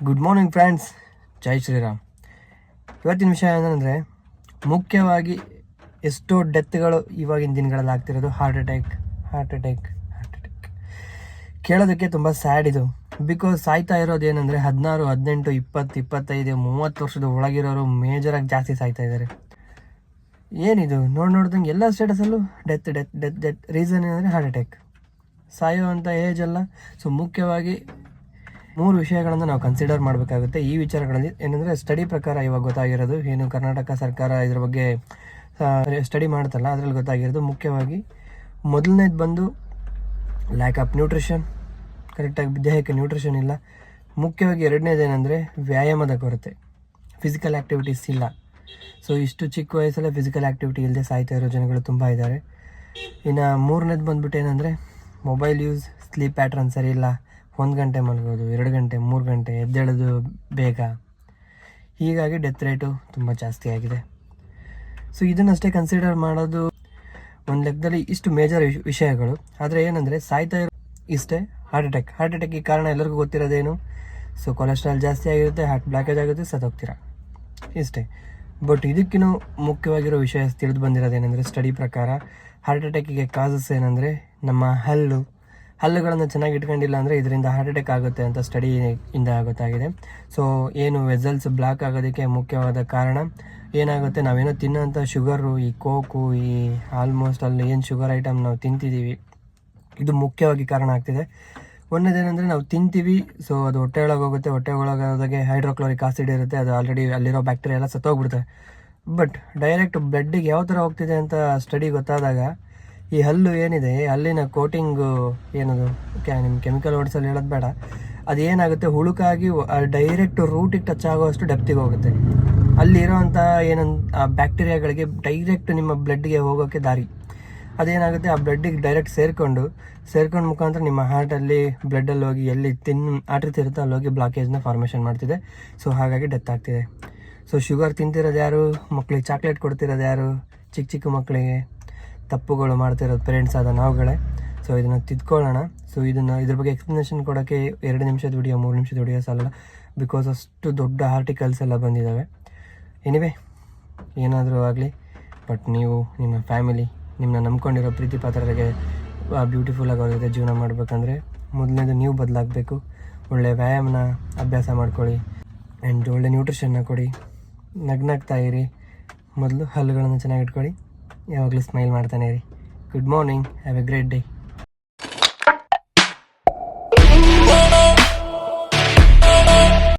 Good morning friends ಜೈ ಶ್ರೀರಾಮ್ ಇವತ್ತಿನ ವಿಷಯ ಏನಂದರೆ, ಮುಖ್ಯವಾಗಿ ಎಷ್ಟೋ ಡೆತ್ಗಳು ಇವಾಗಿನ ದಿನಗಳಲ್ಲಿ ಆಗ್ತಿರೋದು. Heart attack heart attack heart attack ಕೇಳೋದಕ್ಕೆ ತುಂಬ ಸ್ಯಾಡ್ ಇದು. ಬಿಕಾಸ್ ಸಾಯ್ತಾ ಇರೋದು ಏನಂದರೆ, ಹದಿನಾರು, ಹದಿನೆಂಟು, ಇಪ್ಪತ್ತು, ಇಪ್ಪತ್ತೈದು, ಮೂವತ್ತು ವರ್ಷದ ಒಳಗಿರೋರು ಮೇಜರಾಗಿ ಜಾಸ್ತಿ ಸಾಯ್ತಾ ಇದ್ದಾರೆ ಏನಿದು? ನೋಡಿ, ನೋಡ್ದಂಗೆ ಎಲ್ಲ ಸ್ಟೇಟಸಲ್ಲೂ death death death death reason ಏನಂದರೆ ಹಾರ್ಟ್ ಅಟ್ಯಾಕ್ ಸಾಯುವಂಥ ಏಜ್ ಅಲ್ಲ. ಸೊ ಮುಖ್ಯವಾಗಿ ಮೂರು ವಿಷಯಗಳನ್ನು ನಾವು ಕನ್ಸಿಡರ್ ಮಾಡಬೇಕಾಗುತ್ತೆ. ಈ ವಿಚಾರಗಳಲ್ಲಿ ಏನಂದರೆ ಸ್ಟಡಿ ಪ್ರಕಾರ ಇವಾಗ ಗೊತ್ತಾಗಿರೋದು, ಏನು ಕರ್ನಾಟಕ ಸರ್ಕಾರ ಇದ್ರ ಬಗ್ಗೆ ಸ್ಟಡಿ ಮಾಡ್ತಲ್ಲ ಅದರಲ್ಲಿ ಗೊತ್ತಾಗಿರೋದು ಮುಖ್ಯವಾಗಿ ಮೊದಲನೇದು ಬಂದು ಲ್ಯಾಕ್ ಆಫ್ ನ್ಯೂಟ್ರಿಷನ್ ಕರೆಕ್ಟಾಗಿ ದೇಹಕ್ಕೆ ನ್ಯೂಟ್ರಿಷನ್ ಇಲ್ಲ. ಮುಖ್ಯವಾಗಿ ಎರಡನೇದು ಏನಂದರೆ ವ್ಯಾಯಾಮದ ಕೊರತೆ ಫಿಸಿಕಲ್ ಆ್ಯಕ್ಟಿವಿಟೀಸ್ ಇಲ್ಲ. ಸೊ ಇಷ್ಟು ಚಿಕ್ಕ ವಯಸ್ಸಲ್ಲೇ ಫಿಸಿಕಲ್ ಆ್ಯಕ್ಟಿವಿಟಿ ಇಲ್ಲದೆ ಸಾಯ್ತಾ ಇರೋ ಜನಗಳು ತುಂಬ ಇದ್ದಾರೆ. ಇನ್ನು ಮೂರನೇದು ಬಂದ್ಬಿಟ್ಟು ಏನಂದರೆ ಮೊಬೈಲ್ ಯೂಸ್ ಸ್ಲೀಪ್ ಪ್ಯಾಟ್ರನ್ ಸರಿ ಇಲ್ಲ. ಒಂದು ಗಂಟೆ ಮಲಗೋದು, ಎರಡು ಗಂಟೆ, ಮೂರು ಗಂಟೆ, ಎದ್ದೇಳೋದು ಬೇಗ. ಹೀಗಾಗಿ ಡೆತ್ ರೇಟು ತುಂಬ ಜಾಸ್ತಿ ಆಗಿದೆ. ಸೊ ಇದನ್ನಷ್ಟೇ ಕನ್ಸಿಡರ್ ಮಾಡೋದು ಒಂದು ಲೆಕ್ಕದಲ್ಲಿ ಇಷ್ಟು ಮೇಜರ್ ವಿಷಯಗಳು. ಆದರೆ ಏನಂದರೆ, ಸಾಯ್ತಾ ಇರೋ ಇಷ್ಟೇ ಹಾರ್ಟ್ ಅಟ್ಯಾಕ್ ಹಾರ್ಟ್ ಅಟ್ಯಾಕಿಗೆ ಕಾರಣ ಎಲ್ಲರಿಗೂ ಗೊತ್ತಿರೋದೇನು? ಸೊ ಕೊಲೆಸ್ಟ್ರಾಲ್ ಜಾಸ್ತಿ ಆಗಿರುತ್ತೆ ಹಾರ್ಟ್ ಬ್ಲಾಕೇಜ್ ಆಗುತ್ತೆ ಸತ್ತೋಗ್ತೀರಾ ಇಷ್ಟೇ. ಬಟ್ ಇದಕ್ಕಿನ್ನೂ ಮುಖ್ಯವಾಗಿರೋ ವಿಷಯ ತಿಳಿದು ಬಂದಿರೋದೇನೆಂದರೆ ಸ್ಟಡಿ ಪ್ರಕಾರ ಹಾರ್ಟ್ ಅಟ್ಯಾಕಿಗೆ ಕಾಸಸ್ ಏನಂದರೆ, ನಮ್ಮ ಹಲ್ಲು ಹಲ್ಲುಗಳನ್ನು ಚೆನ್ನಾಗಿ ಇಟ್ಕೊಂಡಿಲ್ಲ ಅಂದರೆ ಇದರಿಂದ ಹಾರ್ಟ್ ಅಟ್ಯಾಕ್ ಆಗುತ್ತೆ ಅಂತ ಸ್ಟಡಿ ಇಂದ ಗೊತ್ತಾಗಿದೆ. ಸೊ ಏನು ವೆಸಲ್ಸ್ ಬ್ಲಾಕ್ ಆಗೋದಕ್ಕೆ ಮುಖ್ಯವಾದ ಕಾರಣ ಏನಾಗುತ್ತೆ? ನಾವೇನೋ ತಿನ್ನೋಂಥ ಶುಗರು ಈ ಕೋಕು ಈ ಆಲ್ಮೋಸ್ಟ್ ಅಲ್ಲಿ ಏನು ಶುಗರ್ ಐಟಮ್ ನಾವು ತಿಂತಿದ್ದೀವಿ ಇದು ಮುಖ್ಯವಾಗಿ ಕಾರಣ ಆಗ್ತಿದೆ. ಒಂದೇದೇನೆಂದರೆ ನಾವು ತಿಂತೀವಿ ಸೊ ಅದು ಹೊಟ್ಟೆ ಒಳಗೆ ಹೋಗುತ್ತೆ, ಹೊಟ್ಟೆ ಒಳಗೆ ಹೈಡ್ರೋಕ್ಲೋರಿಕ್ ಆಸಿಡ್ ಇರುತ್ತೆ, ಅದು ಆಲ್ರೆಡಿ ಅಲ್ಲಿರೋ ಬ್ಯಾಕ್ಟೀರಿಯಾ ಎಲ್ಲ ಸತ್ತೋಗ್ಬಿಡುತ್ತೆ. ಬಟ್ ಡೈರೆಕ್ಟ್ ಬ್ಲಡ್ಡಿಗೆ ಯಾವ ಥರ ಹೋಗ್ತಿದೆ ಅಂತ ಸ್ಟಡಿ ಗೊತ್ತಾದಾಗ ಈ ಹಲ್ಲು ಏನಿದೆ, ಅಲ್ಲಿನ ಕೋಟಿಂಗು ಏನದು ಕ್ಯಾ ನಿಮ್ಮ ಕೆಮಿಕಲ್ ಓಡಿಸಲು ಹೇಳೋದು ಬೇಡ. ಅದೇನಾಗುತ್ತೆ, ಹುಳುಕಾಗಿ ಡೈರೆಕ್ಟ್ ರೂಟಿಗೆ ಟಚ್ ಆಗೋಷ್ಟು ಡೆಪ್ತಿಗೆ ಹೋಗುತ್ತೆ. ಅಲ್ಲಿರೋವಂಥ ಏನಂತ, ಆ ಬ್ಯಾಕ್ಟೀರಿಯಾಗಳಿಗೆ ಡೈರೆಕ್ಟ್ ನಿಮ್ಮ ಬ್ಲಡ್ಗೆ ಹೋಗೋಕ್ಕೆ ದಾರಿ. ಅದೇನಾಗುತ್ತೆ, ಆ ಬ್ಲಡ್ಡಿಗೆ ಡೈರೆಕ್ಟ್ ಸೇರಿಕೊಂಡು, ಸೇರ್ಕೊಂಡು ಮುಖಾಂತರ ನಿಮ್ಮ ಹಾರ್ಟಲ್ಲಿ ಬ್ಲಡ್ಡಲ್ಲಿ ಹೋಗಿ ಎಲ್ಲಿ ತಿನ್ ಆಟಿರ್ತಿರುತ್ತೋ ಅಲ್ಲಿ ಹೋಗಿ ಬ್ಲಾಕೇಜ್ನ ಫಾರ್ಮೇಷನ್ ಮಾಡ್ತಿದೆ. ಸೊ ಹಾಗಾಗಿ ಡೆತ್ ಆಗ್ತಿದೆ. ಸೊ ಶುಗರ್ ತಿಂತಿರೋದು ಯಾರು? ಮಕ್ಕಳಿಗೆ ಚಾಕ್ಲೇಟ್ ಕೊಡ್ತಿರೋದು ಯಾರು? ಚಿಕ್ಕ ಚಿಕ್ಕ ಮಕ್ಕಳಿಗೆ ತಪ್ಪುಗಳು ಮಾಡ್ತಿರೋದು ಪೇರೆಂಟ್ಸ್ ಆದ ನಾವುಗಳೇ. ಸೊ ಇದನ್ನು ತಿದ್ಕೊಳ್ಳೋಣ. ಸೊ ಇದನ್ನು ಇದ್ರ ಬಗ್ಗೆ ಎಕ್ಸ್ಪ್ಲನೇಷನ್ ಕೊಡೋಕ್ಕೆ ಎರಡು ನಿಮಿಷದ ವಿಡಿಯೋ ಮೂರು ನಿಮಿಷದ ವಿಡಿಯೋ ಸಾಲಲ್ಲ. ಬಿಕಾಸ್ ಅಷ್ಟು ದೊಡ್ಡ ಆರ್ಟಿಕಲ್ಸ್ ಎಲ್ಲ ಬಂದಿದ್ದಾವೆ ಎನಿವೆ ಏನಾದರೂ ಆಗಲಿ ಬಟ್ ನೀವು, ನಿಮ್ಮ ಫ್ಯಾಮಿಲಿ ನಿಮ್ಮನ್ನ ನಂಬ್ಕೊಂಡಿರೋ ಪ್ರೀತಿ ಪಾತ್ರರಿಗೆ ಬ್ಯೂಟಿಫುಲ್ಲಾಗಿ ಅವ್ರ ಜೊತೆ ಜೀವನ ಮಾಡಬೇಕಂದ್ರೆ, ಮೊದಲನೇದು ನೀವು ಬದಲಾಗಬೇಕು. ಒಳ್ಳೆಯ ವ್ಯಾಯಾಮನ ಅಭ್ಯಾಸ ಮಾಡ್ಕೊಳ್ಳಿ. ಆ್ಯಂಡ್ ಒಳ್ಳೆ ನ್ಯೂಟ್ರಿಷನ್ನ ಕೊಡಿ. ನಗ್ನಾಗ್ತಾ ಇರಿ. ಮೊದಲು ಹಲ್ಲುಗಳನ್ನು ಚೆನ್ನಾಗಿ ಇಟ್ಕೊಳ್ಳಿ. ಯಾವಾಗಲೂ ಸ್ಮೈಲ್ ಮಾಡ್ತಾನೆ ರೀ good morning have a great day